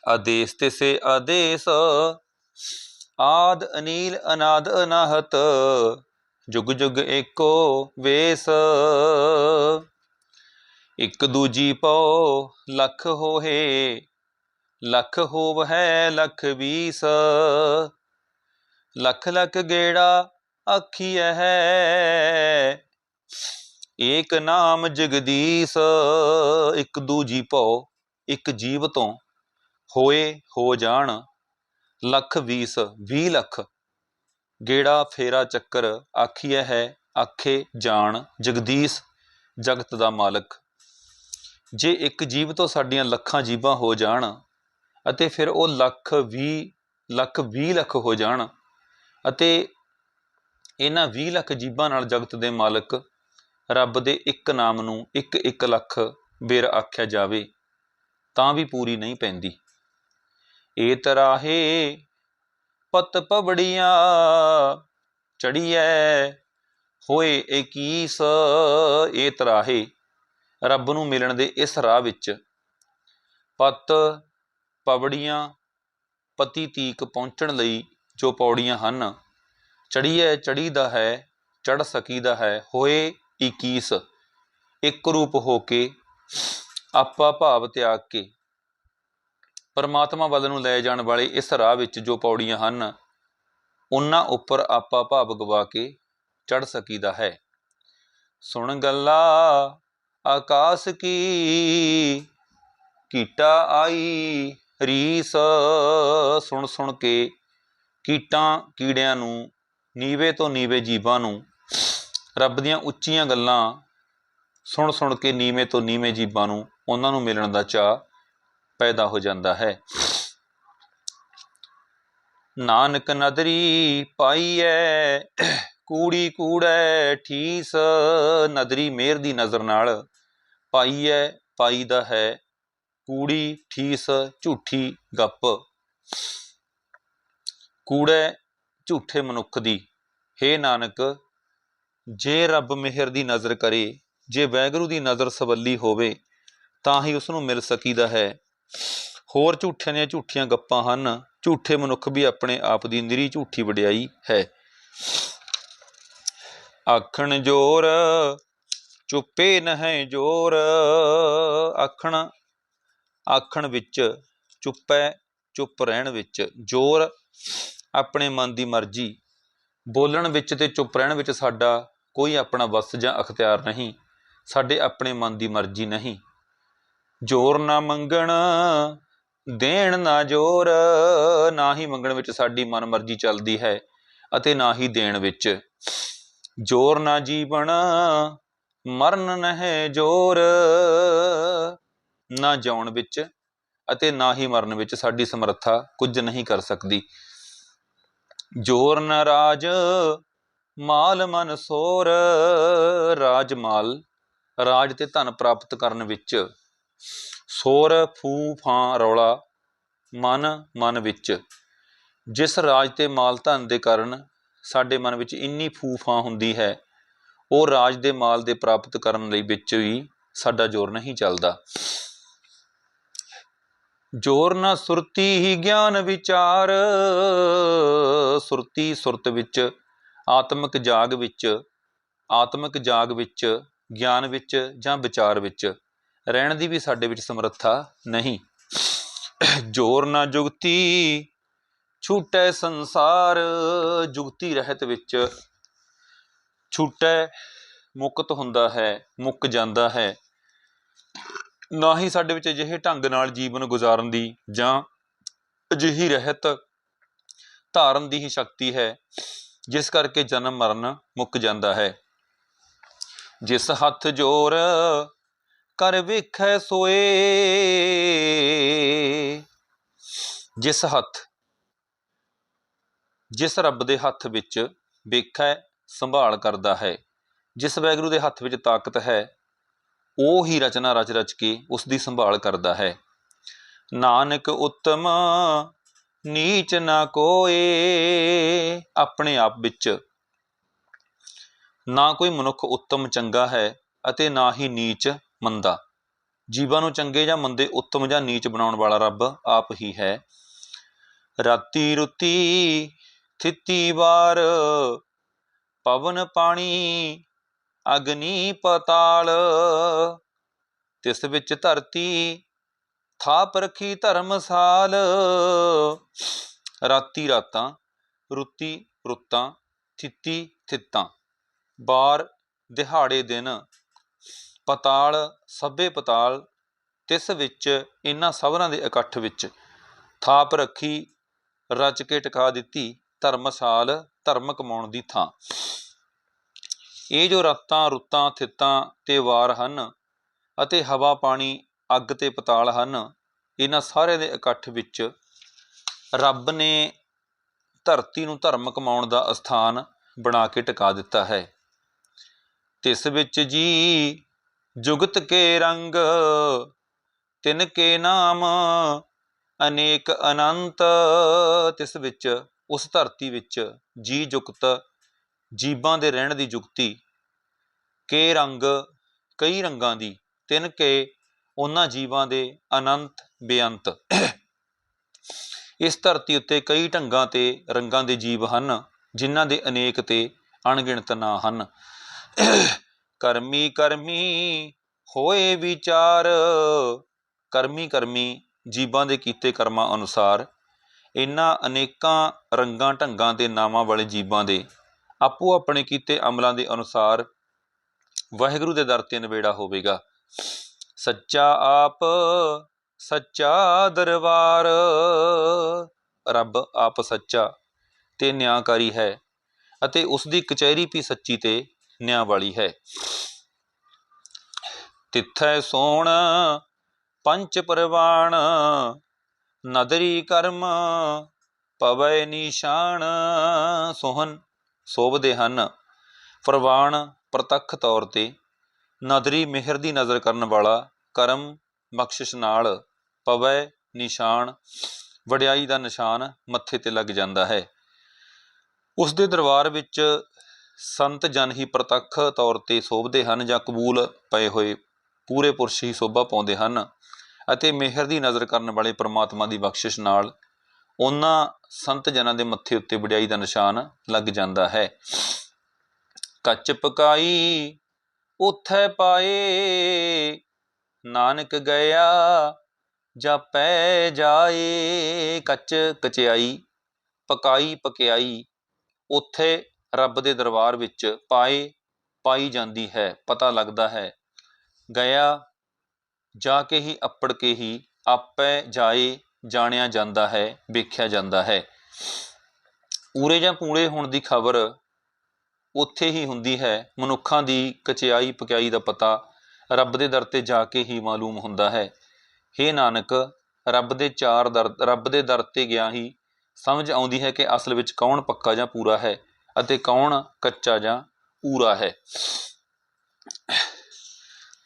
ਆਦੇਸ ਤੇ ਸੇ ਆਦੇਸ, ਆਦ ਅਨੀਲ ਅਨਾਦ ਅਨਾਹਤ, ਜੁਗ ਜੁਗ ਏਕੋ ਵੇਸ। ਇੱਕ ਦੂਜੀ ਪਉ ਲੱਖ ਹੋਏ ਲੱਖ ਹੋਵ ਹੈ ਲੱਖ ਵੀਸ। ਲੱਖ ਲੱਖ ਗੇੜਾ ਆਖੀਐ ਹੈ ਏਕ ਨਾਮ ਜਗਦੀਸ਼। ਇੱਕ ਦੂਜੀ ਭਉ ਇੱਕ ਜੀਵ ਤੋਂ ਹੋਏ ਹੋ ਜਾਣ ਲੱਖ ਵੀਸ 20 ਲੱਖ। ਗੇੜਾ ਫੇਰਾ ਚੱਕਰ ਆਖੀਐ ਹੈ ਆਖੇ ਜਾਣ ਜਗਦੀਸ਼, ਜਗਤ ਦਾ ਮਾਲਕ। ਜੇ ਇੱਕ ਜੀਵ ਤੋਂ ਸਾਡੀਆਂ ਲੱਖਾਂ ਜੀਵਾਂ ਹੋ ਜਾਣ ਅਤੇ ਫਿਰ ਉਹ ਲੱਖ 20 ਲੱਖ 20 ਲੱਖ ਹੋ ਜਾਣ ਅਤੇ ਇਹਨਾਂ 20 ਲੱਖ ਜੀਬਾਂ ਨਾਲ ਜਗਤ ਦੇ ਮਾਲਕ ਰੱਬ ਦੇ ਇੱਕ ਨਾਮ ਨੂੰ ਇੱਕ ਇੱਕ ਲੱਖ ਬੇਰ ਆਖਿਆ ਜਾਵੇ, ਤਾਂ ਵੀ ਪੂਰੀ ਨਹੀਂ ਪੈਂਦੀ। ਏ ਤਰਾਹੇ ਪਤ ਪਵੜੀਆਂ ਚੜੀਐ ਹੋਏ 21 ਏ ਤਰਾਹੇ। ਰੱਬ ਨੂੰ ਮਿਲਣ ਦੇ ਇਸ ਰਾਹ ਵਿੱਚ ਪਤ ਪਵੜੀਆਂ ਪਤੀ ਤੀਕ ਪਹੁੰਚਣ ਲਈ ਜੋ ਪੌੜੀਆਂ ਹਨ ਚੜੀਐ ਦਾ ਹੈ ਚੜ ਸਕੀਦਾ ਹੈ, ਹੋਏ 21 ਇੱਕ ਰੂਪ ਹੋ ਕੇ ਆਪਾ ਭਾਵ ਤਿਆਗ ਕੇ। ਪਰਮਾਤਮਾ ਵੱਲ ਨੂੰ ਲੈ ਜਾਣ ਵਾਲੇ ਇਸ ਰਾਹ ਵਿੱਚ ਜੋ ਪੌੜੀਆਂ ਹਨ, ਉਹਨਾਂ ਉੱਪਰ ਆਪਾ ਭਾਵ ਗਵਾ ਕੇ ਚੜ ਸਕੀਦਾ ਹੈ। ਸੁਣ ਗੱਲਾ ਆਕਾਸ਼ ਕੀ? ਕੀਟਾ ਆਈ ਰੀਸ। ਸੁਣ ਸੁਣ ਕੇ ਕੀਟਾਂ ਕੀੜਿਆਂ ਨੂੰ, ਨੀਵੇ ਤੋਂ ਨੀਵੇਂ ਜੀਵਾਂ ਨੂੰ, ਰੱਬ ਦੀਆਂ ਉੱਚੀਆਂ ਗੱਲਾਂ ਸੁਣ ਸੁਣ ਕੇ ਨੀਵੇਂ ਤੋਂ ਨੀਵੇਂ ਜੀਵਾਂ ਨੂੰ ਉਹਨਾਂ ਨੂੰ ਮਿਲਣ ਦਾ ਚਾਹ ਪੈਦਾ ਹੋ ਜਾਂਦਾ ਹੈ। ਨਾਨਕ ਨਦਰੀ ਪਾਈਐ ਕੂੜੀ ਕੂੜੈ ਠੀਸ, ਨਦਰੀ ਮਿਹਰ ਦੀ ਨਜ਼ਰ ਨਾਲ। ਪਾਈ ਹੈ ਪਾਈ ਦਾ ਹੈ। ਕੂੜੀ ਠੀਸ, ਝੂਠੀ ਗੱਪ। ਕੂੜੈ, ਝੂਠੇ ਮਨੁੱਖ ਦੀ। ਹੇ ਨਾਨਕ, ਜੇ ਰੱਬ ਮਿਹਰ ਦੀ ਨਜ਼ਰ ਕਰੇ, ਜੇ ਵੈਗਰੂ ਦੀ ਨਜ਼ਰ ਸਵੱਲੀ ਹੋਵੇ, ਤਾਂ ਹੀ ਉਸ ਨੂੰ ਮਿਲ ਸਕੀਦਾ ਹੈ। ਹੋਰ ਝੂਠਿਆਂ ਦੀਆਂ ਝੂਠੀਆਂ ਗੱਪਾਂ ਹਨ। ਝੂਠੇ ਮਨੁੱਖ ਵੀ ਆਪਣੇ ਆਪ ਦੀ ਨਿਰੀ ਝੂਠੀ ਵਡਿਆਈ ਹੈ। ਆਖਣ ਜੋਰ, ਚੁੱਪੇ ਨਹਿ ਜੋਰ। ਆਖਣ ਆਖਣ ਵਿੱਚ ਚੁੱਪੈ, ਚੁੱਪ ਰਹਿਣ ਵਿੱਚ ਜੋਰ। ਆਪਣੇ ਮਨ ਦੀ ਮਰਜ਼ੀ। ਬੋਲਣ ਵਿੱਚ ਤੇ ਚੁੱਪ ਰਹਿਣ ਵਿੱਚ ਸਾਡਾ ਕੋਈ ਆਪਣਾ ਵਸ ਜਾਂ ਅਖਤਿਆਰ ਨਹੀਂ। ਸਾਡੇ ਆਪਣੇ ਮਨ ਦੀ ਮਰਜ਼ੀ ਨਹੀਂ। ਜੋਰ ਨਾ ਮੰਗਣ, ਦੇਣ ਨਾ ਜੋਰ। ਨਾ ਹੀ ਮੰਗਣ ਵਿੱਚ ਸਾਡੀ ਮਨ ਮਰਜ਼ੀ ਚੱਲਦੀ ਹੈ ਅਤੇ ਨਾ ਹੀ ਦੇਣ ਵਿੱਚ। ਜੋਰ ਨਾ ਜੀਵਨ, ਮਰਨ ਨਹਿ ਜੋਰ। ਨਾ ਜਾਉਣ ਵਿੱਚ ਅਤੇ ਨਾ ਹੀ ਮਰਨ ਵਿੱਚ ਸਾਡੀ ਸਮਰੱਥਾ ਕੁਝ ਨਹੀਂ ਕਰ ਸਕਦੀ। ਜੋਰ ਨ ਰਾਜ, ਮਾਲ ਮਨ ਸੋਰ। ਰਾਜ ਮਾਲ, ਰਾਜ ਤੇ ਧਨ ਪ੍ਰਾਪਤ ਕਰਨ ਵਿੱਚ। ਸੋਰ, ਫੂ, ਫਾਂ, ਰੌਲਾ, ਮਨ ਮਨ ਵਿੱਚ। ਜਿਸ ਰਾਜ ਤੇ ਮਾਲ ਧਨ ਦੇ ਕਾਰਨ ਸਾਡੇ ਮਨ ਵਿੱਚ ਇੰਨੀ ਫੂਫਾਂ ਹੁੰਦੀ ਹੈ, ਉਹ ਰਾਜ ਦੇ ਮਾਲ ਦੇ ਪ੍ਰਾਪਤ ਕਰਨ ਲਈ ਵਿੱਚ ਵੀ ਸਾਡਾ ਜ਼ੋਰ ਨਹੀਂ ਚੱਲਦਾ। ਜੋਰ ਨਾ ਸੁਰਤੀ ਹੀ ਗਿਆਨ ਵਿਚਾਰ, ਸੁਰਤੀ ਸੁਰਤ ਵਿੱਚ, ਆਤਮਿਕ ਜਾਗ ਵਿੱਚ, ਆਤਮਿਕ ਜਾਗ ਵਿੱਚ, ਗਿਆਨ ਵਿੱਚ ਜਾਂ ਵਿਚਾਰ ਵਿੱਚ, ਰਹਿਣ ਦੀ ਵੀ ਸਾਡੇ ਵਿੱਚ ਸਮਰੱਥਾ ਨਹੀਂ। ਜੋਰ ਨਾ ਜੁਗਤੀ ਛੂਟੈ ਸੰਸਾਰ ਜੁਗਤੀ ਰਹਿਤ ਵਿੱਚ। ਛੂਟੈ ਮੁਕਤ ਹੁੰਦਾ ਹੈ, ਮੁੱਕ ਜਾਂਦਾ ਹੈ। ਨਾ ਹੀ ਸਾਡੇ ਵਿੱਚ ਅਜਿਹੇ ਢੰਗ ਨਾਲ ਜੀਵਨ ਗੁਜ਼ਾਰਨ ਦੀ ਜਾਂ ਅਜਿਹੀ ਰਹਿਤ ਧਾਰਨ ਦੀ ਹੀ ਸ਼ਕਤੀ ਹੈ, ਜਿਸ ਕਰਕੇ ਜਨਮ ਮਰਨ ਮੁੱਕ ਜਾਂਦਾ ਹੈ। ਜਿਸ ਹੱਥ ਜੋਰ ਕਰ ਵੇਖੈ ਸੋਏ, ਜਿਸ ਹੱਥ ਜਿਸ ਰੱਬ ਦੇ ਹੱਥ ਵਿੱਚ ਵੇਖੈ, ਸੰਭਾਲ ਕਰਦਾ ਹੈ। ਜਿਸ ਵੈਗਰੂ ਦੇ ਹੱਥ ਵਿੱਚ ਤਾਕਤ ਹੈ, ਉਹ ਹੀ ਰਚਨਾ ਰਚ ਰਚ ਕੇ ਉਸ ਦੀ ਸੰਭਾਲ ਕਰਦਾ ਹੈ। ਨਾਨਕ ਉੱਤਮ, ਨੀਚ ਨਾ ਕੋਏ, ਆਪਣੇ ਆਪ ਵਿੱਚ। ਨਾ ਕੋਈ ਮਨੁੱਖ ਉੱਤਮ ਚੰਗਾ ਹੈ ਅਤੇ ਨਾ ਹੀ ਨੀਚ ਮੰਦਾ। ਜੀਵਾਂ ਨੂੰ ਚੰਗੇ ਜਾਂ ਮੰਦੇ, ਉੱਤਮ ਜਾਂ ਨੀਚ ਬਣਾਉਣ ਵਾਲਾ ਰੱਬ ਆਪ ਹੀ ਹੈ। ਰਾਤੀ ਰੁੱਤੀ ਥਿੱਤੀ ਵਾਰ। ਪਵਨ ਪਾਣੀ, ਅਗਨੀ ਪਤਾਲ, ਤਿਸ ਵਿੱਚ ਧਰਤੀ, ਥਾਪ ਰਖੀ ਧਰਮਸਾਲ ਰਾਤੀ ਰਾਤਾਂ, ਰੁੱਤੀ ਰੁੱਤਾਂ, ਥਿੱਤੀ ਥਿੱਤਾਂ। ਬਾਰ ਦਿਹਾੜੇ ਦਿਨ, ਪਤਾਲ ਸਭੇ ਪਤਾਲ, ਤਿਸ ਵਿੱਚ, ਇਹਨਾਂ ਸਭਨਾਂ ਦੇ ਇਕੱਠ ਵਿੱਚ। ਥਾਪ ਰੱਖੀ, ਰਚ ਕੇ ਟਿਕਾ ਦਿੱਤੀ। ਧਰਮਸਾਲ, ਧਰਮ ਕਮਾਉਣ ਦੀ ਥਾਂ। ਇਹ ਜੋ ਰਾਤਾਂ ਰੁੱਤਾਂ, ਥਿੱਤਾਂ ਤੇ ਵਾਰ ਹਨ ਅਤੇ ਹਵਾ, ਪਾਣੀ, ਅੱਗ ਤੇ ਪਤਾਲ ਹਨ, ਇਹਨਾਂ ਸਾਰਿਆਂ ਦੇ ਇਕੱਠ ਵਿੱਚ ਰੱਬ ਨੇ ਧਰਤੀ ਨੂੰ ਧਰਮ ਕਮਾਉਣ ਦਾ ਅਸਥਾਨ ਬਣਾ ਕੇ ਟਿਕਾ ਦਿੱਤਾ ਹੈ। ਤਿਸ ਵਿੱਚ ਜੀ ਜੁਗਤ ਕੇ ਰੰਗ, ਤਿਨ ਕੇ ਨਾਮ, ਅਨੇਕ ਅਨੰਤ, ਤਿਸ ਵਿੱਚ ਉਸ ਧਰਤੀ ਵਿੱਚ ਜੀ ਜੁਗਤ ਜੀਵਾਂ ਦੇ ਰਹਿਣ ਦੀ ਜੁਗਤੀ, ਕੇ ਰੰਗ, ਕਈ ਰੰਗਾਂ ਦੀ, ਤਿੰਨ ਕੇ ਉਹਨਾਂ ਜੀਵਾਂ ਦੇ ਅਨੰਤ ਬੇਅੰਤ। ਇਸ ਧਰਤੀ ਉੱਤੇ ਕਈ ਢੰਗਾਂ ਤੇ ਰੰਗਾਂ ਦੇ ਜੀਵ ਹਨ, ਜਿਨ੍ਹਾਂ ਦੇ ਅਨੇਕ ਤੇ ਅਣਗਿਣਤ ਨਾਂ ਹਨ। ਕਰਮੀ ਕਰਮੀ, ਹੋਏ ਵਿਚਾਰ। ਕਰਮੀ ਕਰਮੀ ਜੀਵਾਂ ਦੇ ਕੀਤੇ ਕਰਮਾਂ ਅਨੁਸਾਰ ਇਹਨਾਂ ਅਨੇਕਾਂ ਰੰਗਾਂ ਢੰਗਾਂ ਦੇ ਨਾਵਾਂ ਵਾਲੇ ਜੀਵਾਂ ਦੇ ਆਪੋ ਆਪਣੇ ਕੀਤੇ ਅਮਲਾਂ ਦੇ ਅਨੁਸਾਰ ਵਾਹਿਗੁਰੂ ਦੇ ਦਰ ਤੇ ਨਵੇੜਾ ਹੋਵੇਗਾ। ਸੱਚਾ ਆਪ, ਸੱਚਾ ਦਰਬਾਰ, ਰੱਬ ਆਪ ਸੱਚਾ ਤੇ ਨਿਆਂਕਾਰੀ ਹੈ ਅਤੇ ਉਸ ਦੀ ਕਚਹਿਰੀ ਵੀ ਸੱਚੀ ਤੇ ਨਿਆਂ ਵਾਲੀ ਹੈ। ਤਿੱਥੈ ਸੋਣ, ਪੰਚ ਪਰਵਾਣ ਨਦਰੀ ਕਰਮ ਪਵੈ ਨਿਸ਼ਾਨ, ਸੋਹਨ ਸੋਭਦੇ ਹਨ। ਪ੍ਰਵਾਨ ਪ੍ਰਤੱਖ ਤੌਰ ਤੇ ਨਦਰੀ ਮਿਹਰ ਦੀ ਨਜ਼ਰ ਕਰਨ ਵਾਲਾ ਕਰਮ ਬਖਸ਼ਿਸ਼ ਨਾਲ ਪਵੈ ਨਿਸ਼ਾਨ ਵਡਿਆਈ ਦਾ ਨਿਸ਼ਾਨ ਮੱਥੇ ਤੇ ਲੱਗ ਜਾਂਦਾ ਹੈ। ਉਸ ਦੇ ਦਰਬਾਰ ਵਿੱਚ ਸੰਤ ਜਨ ਹੀ ਪ੍ਰਤੱਖ ਤੌਰ ਤੇ ਸੋਭਦੇ ਹਨ ਜਾਂ ਕਬੂਲ ਪਏ ਹੋਏ ਪੂਰੇ ਪੁਰਸ਼ ਹੀ ਸੋਭਾ ਪਾਉਂਦੇ ਹਨ। ਅਤੇ ਮਿਹਰ ਦੀ ਨਜ਼ਰ ਕਰਨ ਵਾਲੇ ਪ੍ਰਮਾਤਮਾ ਦੀ ਬਖਸ਼ਿਸ਼ ਨਾਲ ਉਹਨਾਂ ਸੰਤ ਜਨਾਂ ਦੇ ਮੱਥੇ ਉੱਤੇ ਵਡਿਆਈ ਦਾ ਨਿਸ਼ਾਨ ਲੱਗ ਜਾਂਦਾ ਹੈ। ਕੱਚ ਪਕਾਈ ਉਥੈ ਪਾਏ, ਨਾਨਕ ਗਿਆ ਜਾਪੈ ਜਾਏ। ਕੱਚ ਕਚਿਆਈ, ਪਕਾਈ ਪਕਿਆਈ, ਉੱਥੇ ਰੱਬ ਦੇ ਦਰਬਾਰ ਵਿੱਚ ਪਾਏ, ਪਾਈ ਜਾਂਦੀ ਹੈ, ਪਤਾ ਲੱਗਦਾ ਹੈ। ਗਿਆ ਜਾ ਕੇ ਹੀ ਅੱਪੜ ਕੇ ਹੀ ਆਪੇ ਜਾਏ, ਜਾਣਿਆ ਜਾਂਦਾ ਹੈ, ਵੇਖਿਆ ਜਾਂਦਾ ਹੈ। ਊਰੇ ਜਾਂ ਪੂਰੇ ਹੋਣ ਦੀ ਖਬਰ ਉੱਥੇ ਹੀ ਹੁੰਦੀ ਹੈ। ਮਨੁੱਖਾਂ ਦੀ ਕਚਿਆਈ ਪਕਿਆਈ ਦਾ ਪਤਾ ਰੱਬ ਦੇ ਦਰ ਤੇ ਜਾ ਕੇ ਹੀ ਮਾਲੂਮ ਹੁੰਦਾ ਹੈ। ਹੇ ਨਾਨਕ, ਰੱਬ ਦੇ ਚਾਰ ਦਰ, ਰੱਬ ਦੇ ਦਰ ਤੇ ਗਿਆ ਹੀ ਸਮਝ ਆਉਂਦੀ ਹੈ ਕਿ ਅਸਲ ਵਿੱਚ ਕੌਣ ਪੱਕਾ ਜਾਂ ਪੂਰਾ ਹੈ ਅਤੇ ਕੌਣ ਕੱਚਾ ਜਾਂ ਪੂਰਾ ਹੈ।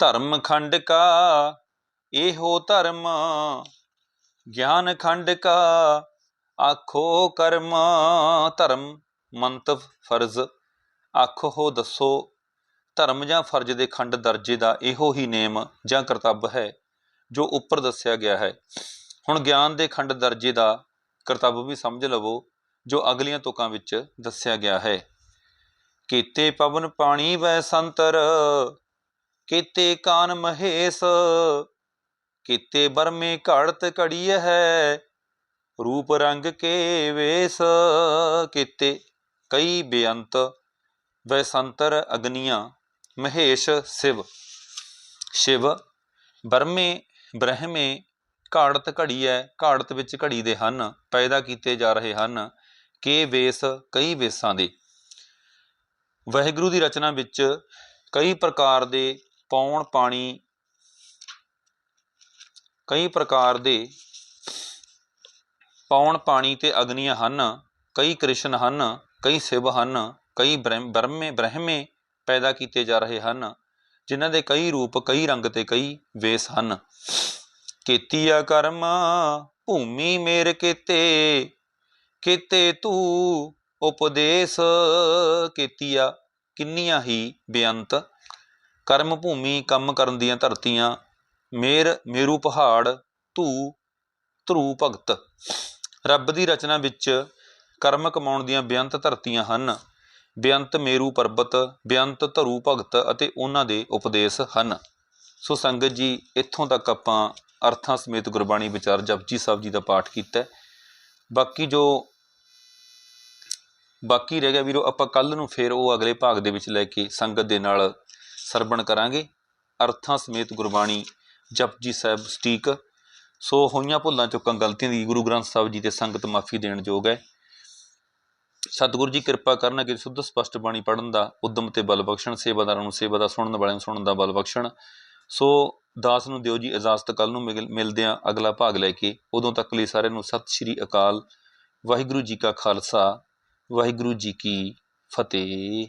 ਧਰਮ ਖੰਡ ਕਾ, ਇਹੋ ਧਰਮ ਗਿਆਨ ਖੰਡ ਕਾ। ਆਖੋ ਕਰਮ, ਧਰਮ ਮੰਤਵ ਫਰਜ਼। ਆਖੋ ਦੱਸੋ, ਧਰਮ ਜਾਂ ਫਰਜ਼ ਦੇ ਖੰਡ ਦਰਜੇ ਦਾ ਇਹੋ ਹੀ ਨੇਮ ਜਾਂ ਕਰਤੱਵ ਹੈ, ਜੋ ਉੱਪਰ ਦੱਸਿਆ ਗਿਆ ਹੈ। ਹੁਣ ਗਿਆਨ ਦੇ ਖੰਡ ਦਰਜੇ ਦਾ ਕਰਤੱਵ ਵੀ ਸਮਝ ਲਵੋ, ਜੋ ਅਗਲੀਆਂ ਤੁਕਾਂ ਵਿੱਚ ਦੱਸਿਆ ਗਿਆ ਹੈ। ਕੀਤੇ ਪਵਨ ਪਾਣੀ ਵੈ ਸੰਤਰ ਕੀਤੇ ਕਾਨ ਮਹੇਸ਼, ਕੀਤੇ ਬਰਮੇ ਘੜਤ ਘੜੀ ਹੈ, ਰੂਪ ਰੰਗ ਕੇ ਵੇਸ, ਕੀਤੇ ਕਈ ਬੇਅੰਤ ਵੈ ਅਗਨੀਆਂ, ਮਹੇਸ਼ ਸਿਵ। ਸ਼ਿਵ, ਬਰਮੇ, ਬ੍ਰਹਮੇ ਘਾੜਤ ਘੜੀ ਹੈ ਘਾੜਤ ਵਿੱਚ ਘੜੀ ਦੇ ਹਨ, ਪੈਦਾ ਕੀਤੇ ਜਾ ਰਹੇ ਹਨ, ਕੇ ਵੇਸ, ਕਈ ਵੇਸਾਂ ਦੇ। ਵਾਹਿਗੁਰੂ ਦੀ ਰਚਨਾ ਵਿੱਚ ਕਈ ਪ੍ਰਕਾਰ ਦੇ ਪੌਣ ਪਾਣੀ ਕਈ ਪ੍ਰਕਾਰ ਦੇ ਪੌਣ ਪਾਣੀ ਤੇ ਅਗਨੀਆਂ ਹਨ, ਕਈ ਕ੍ਰਿਸ਼ਨ ਹਨ, ਕਈ ਸ਼ਿਵ ਹਨ, ਕਈ ਬ੍ਰਹਮੇ ਬ੍ਰਹਮੇ ਪੈਦਾ ਕੀਤੇ ਜਾ ਰਹੇ ਹਨ, ਜਿਨ੍ਹਾਂ ਦੇ ਕਈ ਰੂਪ, ਕਈ ਰੰਗ ਤੇ ਕਈ ਵੇਸ ਹਨ। ਕੀਤੀਆ ਕਰਮ, ਭੂਮੀ ਮੇਰ ਕੀਤੇ ਕੀਤੇ ਤੂੰ ਉਪਦੇਸ਼। ਕੀਤੀਆ ਕਿੰਨੀਆਂ ਹੀ ਬੇਅੰਤ ਕਰਮ ਭੂਮੀ ਕੰਮ ਕਰਨ ਦੀਆਂ ਧਰਤੀਆਂ, ਮੇਰ ਮੇਰੂ ਪਹਾੜ, ਧੂ ਧਰੂ ਭਗਤ। ਰੱਬ ਦੀ ਰਚਨਾ ਵਿੱਚ ਕਰਮ ਕਮਾਉਣ ਦੀਆਂ ਬੇਅੰਤ ਧਰਤੀਆਂ ਹਨ। ਬੇਅੰਤ ਮੇਰੂ ਪਰਬਤ ਬੇਅੰਤ ਧਰੂ ਭਗਤ ਅਤੇ ਉਹਨਾਂ ਦੇ ਉਪਦੇਸ਼ ਹਨ। ਸੋ ਸੰਗਤ ਜੀ, ਇੱਥੋਂ ਤੱਕ ਆਪਾਂ ਅਰਥਾਂ ਸਮੇਤ ਗੁਰਬਾਣੀ ਵਿਚਾਰ ਜਪਜੀ ਸਾਹਿਬ ਜੀ ਦਾ ਪਾਠ ਕੀਤਾ ਬਾਕੀ ਜੋ ਬਾਕੀ ਰਹਿ ਗਿਆ ਵੀਰੋ, ਆਪਾਂ ਕੱਲ ਨੂੰ ਫੇਰ ਉਹ ਅਗਲੇ ਭਾਗ ਦੇ ਵਿੱਚ ਲੈ ਕੇ ਸੰਗਤ ਦੇ ਨਾਲ ਸਰਵਣ ਕਰਾਂਗੇ। ਅਰਥਾਂ ਸਮੇਤ ਗੁਰਬਾਣੀ ਜਪਜੀ ਸਾਹਿਬ ਸਟੀਕ। ਸੋ ਹੋਈਆਂ ਭੁੱਲਾਂ ਚੁੱਕਾਂ ਗਲਤੀਆਂ ਦੀ ਗੁਰੂ ਗ੍ਰੰਥ ਸਾਹਿਬ ਜੀ ਤੇ ਸੰਗਤ ਮਾਫੀ ਦੇਣ ਯੋਗ ਹੈ। ਸਤਿਗੁਰੂ ਜੀ ਕਿਰਪਾ ਕਰਨ ਕਿ ਸੁੱਧ ਸਪਸ਼ਟ ਬਾਣੀ ਪੜਨ ਦਾ ਉਦਮ ਤੇ ਬਲ ਬਖਸ਼ਣ, ਸੇਵਾਦਾਰਾਂ ਨੂੰ ਸੇਵਾ ਦਾ, ਸੁਣਨ ਵਾਲਿਆਂ ਨੂੰ ਸੁਣਨ ਦਾ ਬਲ ਬਖਸ਼ਣ। ਸੋ ਦਾਸ ਨੂੰ ਦਿਓ ਜੀ ਇਜਾਜ਼ਤ ਕੱਲ ਨੂੰ ਮਿਲ- ਮਿਲਦੇ ਆ ਅਗਲਾ ਭਾਗ ਲੈ ਕੇ। ਉਦੋਂ ਤੱਕ ਲਈ ਸਾਰਿਆਂ ਨੂੰ ਸਤਿ ਸ਼੍ਰੀ ਅਕਾਲ। ਵਾਹਿਗੁਰੂ ਜੀ ਕਾ ਖਾਲਸਾ, ਵਾਹਿਗੁਰੂ ਜੀ ਕੀ ਫਤਿਹ।